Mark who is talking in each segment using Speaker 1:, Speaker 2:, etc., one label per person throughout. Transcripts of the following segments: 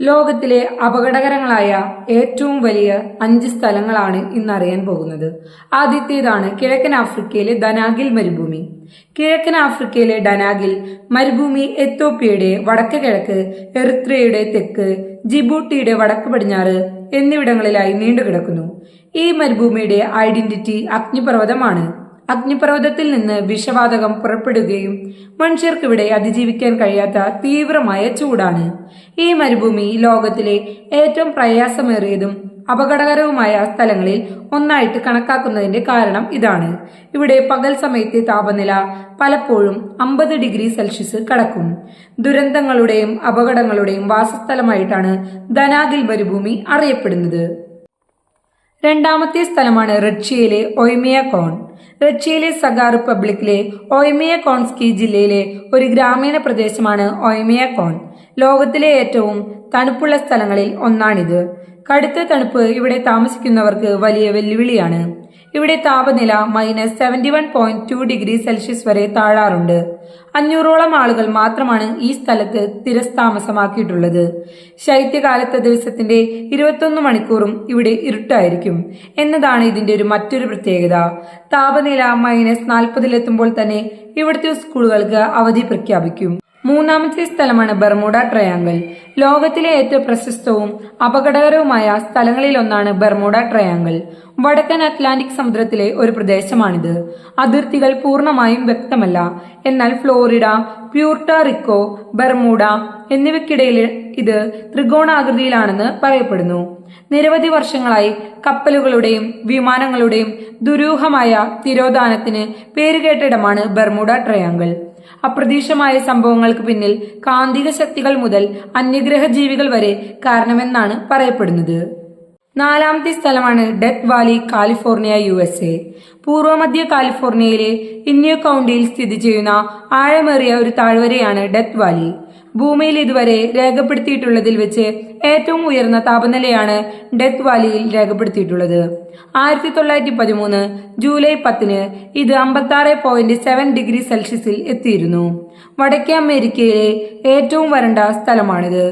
Speaker 1: ലോകത്തിലെ അപകടകരങ്ങളായ ഏറ്റവും വലിയ അഞ്ച് സ്ഥലങ്ങളാണ് ഇന്ന് അറിയാൻ പോകുന്നത്. ആദ്യത്തേതാണ് കിഴക്കൻ ആഫ്രിക്കയിലെ ദനാഗിൽ മരുഭൂമി. കിഴക്കൻ ആഫ്രിക്കയിലെ ഡനാഗിൽ മരുഭൂമി എത്തോപ്യയുടെ വടക്ക് കിഴക്ക് എറിത്രയുടെ തെക്ക് ജിബൂട്ടിയുടെ വടക്ക് പടിഞ്ഞാറ് എന്നിവിടങ്ങളിലായി നീണ്ടുകിടക്കുന്നു. ഈ മരുഭൂമിയുടെ ഐഡന്റിറ്റി അഗ്നിപർവതമാണ്. അഗ്നിപർവതത്തിൽ നിന്ന് വിഷവാതകം പുറപ്പെടുകയും മനുഷ്യർക്കിവിടെ അതിജീവിക്കാൻ കഴിയാത്ത തീവ്രമായ ചൂടാണ്. ഈ മരുഭൂമി ലോകത്തിലെ ഏറ്റവും പ്രയാസമേറിയതും അപകടകരവുമായ സ്ഥലങ്ങളിൽ ഒന്നായിട്ട് കണക്കാക്കുന്നതിന്റെ കാരണം ഇതാണ്. ഇവിടെ പകൽ സമയത്തെ താപനില പലപ്പോഴും അമ്പത് ഡിഗ്രി സെൽഷ്യസ് കടക്കും. ദുരന്തങ്ങളുടെയും അപകടങ്ങളുടെയും വാസസ്ഥലമായിട്ടാണ് ധനാഗിൽ മരുഭൂമി അറിയപ്പെടുന്നത്. രണ്ടാമത്തെ സ്ഥലമാണ് റഷ്യയിലെ ഒയ്മിയ കോൺ റഷ്യയിലെ സഗാർ റിപ്പബ്ലിക്കിലെ ഒയ്മിയ കോൺസ്കി ജില്ലയിലെ ഒരു ഗ്രാമീണ പ്രദേശമാണ് ഒയ്മിയ കോൺ ലോകത്തിലെ ഏറ്റവും തണുപ്പുള്ള സ്ഥലങ്ങളിൽ ഒന്നാണിത്. കടുത്ത തണുപ്പ് ഇവിടെ താമസിക്കുന്നവർക്ക് വലിയ വെല്ലുവിളിയാണ്. ഇവിടെ താപനില minus seventy one point two degree Celsius വരെ താഴാറുണ്ട്. അഞ്ഞൂറോളം ആളുകൾ മാത്രമാണ് ഈ സ്ഥലത്ത് സ്ഥിരസ്ഥാമസമാക്കിയിട്ടുള്ളത് ശൈത്യകാലത്തെ ദിവസത്തിന്റെ ഇരുപത്തൊന്ന് മണിക്കൂറും ഇവിടെ ഇരുട്ടായിരിക്കും എന്നതാണ് ഇതിന്റെ ഒരു മറ്റൊരു പ്രത്യേകത. താപനില മൈനസ് നാൽപ്പതിലെത്തുമ്പോൾ തന്നെ ഇവിടുത്തെ സ്കൂളുകൾക്ക് അവധി പ്രഖ്യാപിക്കും. മൂന്നാമത്തെ സ്ഥലമാണ് ബർമുഡ ട്രയാങ്കിൾ. ലോകത്തിലെ ഏറ്റവും പ്രശസ്തവും അപകടകരവുമായ സ്ഥലങ്ങളിലൊന്നാണ് ബർമുഡ ട്രയാങ്കിൾ. വടക്കൻ അറ്റ്ലാന്റിക് സമുദ്രത്തിലെ ഒരു പ്രദേശമാണിത്. അതിർത്തികൾ പൂർണമായും വ്യക്തമല്ല. എന്നാൽ ഫ്ലോറിഡ പ്യൂർട്ടാറിക്കോ ബർമുഡ എന്നിവയ്ക്കിടയിൽ ഇത് ത്രികോണാകൃതിയിലാണെന്ന് പറയപ്പെടുന്നു. നിരവധി വർഷങ്ങളായി കപ്പലുകളുടെയും വിമാനങ്ങളുടെയും ദുരൂഹമായ തിരോധാനത്തിന് പേരുകേട്ടിടമാണ് ബർമുഡ ട്രയാങ്കിൾ. അപ്രതീക്ഷമായ സംഭവങ്ങൾക്ക് പിന്നിൽ കാന്തിക ശക്തികൾ മുതൽ അന്യഗ്രഹ ജീവികൾ വരെ കാരണമെന്നാണ് പറയപ്പെടുന്നത്. നാലാമത്തെ സ്ഥലമാണ് Death Valley California U S A പൂർവമധ്യ കാലിഫോർണിയയിലെ ഇന്യോ കൗണ്ടിയിൽ സ്ഥിതി ചെയ്യുന്ന ആഴമേറിയ ഒരു താഴ്വരയാണ് ഡെത്ത് വാലി. ഭൂമിയിൽ ഇതുവരെ രേഖപ്പെടുത്തിയിട്ടുള്ളതിൽ വെച്ച് ഏറ്റവും ഉയർന്ന താപനിലയാണ് ഡെത്ത് വാലിയിൽ രേഖപ്പെടുത്തിയിട്ടുള്ളത്. ആയിരത്തി തൊള്ളായിരത്തി പതിമൂന്ന് ജൂലൈ പത്തിന് ഇത് അമ്പത്തി ആറ് പോയിന്റ് സെവൻ ഡിഗ്രി സെൽഷ്യസിൽ എത്തിയിരുന്നു. വടക്കേ അമേരിക്കയിലെ ഏറ്റവും വരണ്ട സ്ഥലമാണിത്.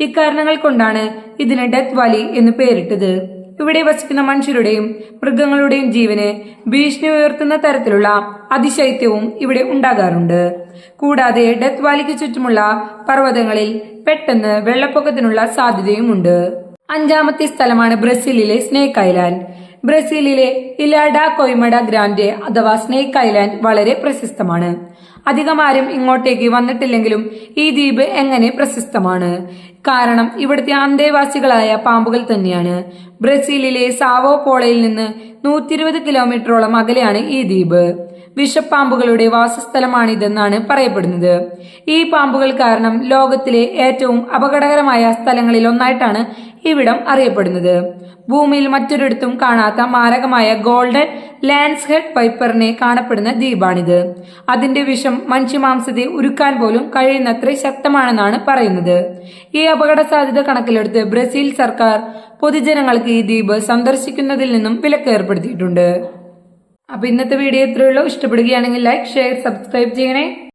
Speaker 1: ഇക്കാരണങ്ങൾ കൊണ്ടാണ് ഇതിന് ഡെത്ത് വാലി എന്ന് പേരിട്ടത്. ഇവിടെ വസിക്കുന്ന മനുഷ്യരുടെയും മൃഗങ്ങളുടെയും ജീവന് ഭീഷണി ഉയർത്തുന്ന തരത്തിലുള്ള അതിശൈത്യവും ഇവിടെ ഉണ്ടാകാറുണ്ട്. കൂടാതെ ഡെത്ത് വാലിക്ക് ചുറ്റുമുള്ള പർവതങ്ങളിൽ പെട്ടെന്ന് വെള്ളപ്പൊക്കത്തിനുള്ള സാധ്യതയുമുണ്ട്. അഞ്ചാമത്തെ സ്ഥലമാണ് ബ്രസീലിലെ സ്നേക്ക് ഐലാൻഡ്. ബ്രസീലിലെ ഇലാഡ കൊയ്മഡ ഗ്രാൻഡെ അഥവാ സ്നേക്ക് ഐലാൻഡ് വളരെ പ്രശസ്തമാണ്. അധികം ആരും ഇങ്ങോട്ടേക്ക് വന്നിട്ടില്ലെങ്കിലും ഈ ദ്വീപ് എങ്ങനെ പ്രശസ്തമാണ്? കാരണം ഇവിടുത്തെ അന്തേവാസികളായ പാമ്പുകൾ തന്നെയാണ്. ബ്രസീലിലെ സാവോ പോളയിൽ നിന്ന് നൂറ്റി ഇരുപത് കിലോമീറ്ററോളം അകലെയാണ് ഈ ദ്വീപ്. വിഷപ്പാമ്പുകളുടെ വാസസ്ഥലമാണിതെന്നാണ് പറയപ്പെടുന്നത്. ഈ പാമ്പുകൾ കാരണം ലോകത്തിലെ ഏറ്റവും അപകടകരമായ സ്ഥലങ്ങളിൽ ഒന്നായിട്ടാണ് ഇവിടം അറിയപ്പെടുന്നത്. ഭൂമിയിൽ മറ്റൊരിടത്തും കാണാത്ത മാരകമായ ഗോൾഡൻ ലാൻഡ്സ്ഹെഡ് ഹെഡ് പൈപ്പറിനെ കാണപ്പെടുന്ന ദ്വീപാണിത്. അതിന്റെ വിഷം മനുഷ്യമാംസത്തെ ഉരുക്കാൻ പോലും കഴിയുന്നത്ര ശക്തമാണെന്നാണ് പറയുന്നത്. ഈ അപകട സാധ്യത കണക്കിലെടുത്ത് ബ്രസീൽ സർക്കാർ പൊതുജനങ്ങൾക്ക് ഈ ദ്വീപ് സന്ദർശിക്കുന്നതിൽ നിന്നും വിലക്ക് ഏർപ്പെടുത്തിയിട്ടുണ്ട്. അപ്പൊ ഇന്നത്തെ വീഡിയോ ഇത്രയുള്ളൂ ഇഷ്ടപ്പെടുകയാണെങ്കിൽ ലൈക്ക് ഷെയർ സബ്സ്ക്രൈബ് ചെയ്യണേ.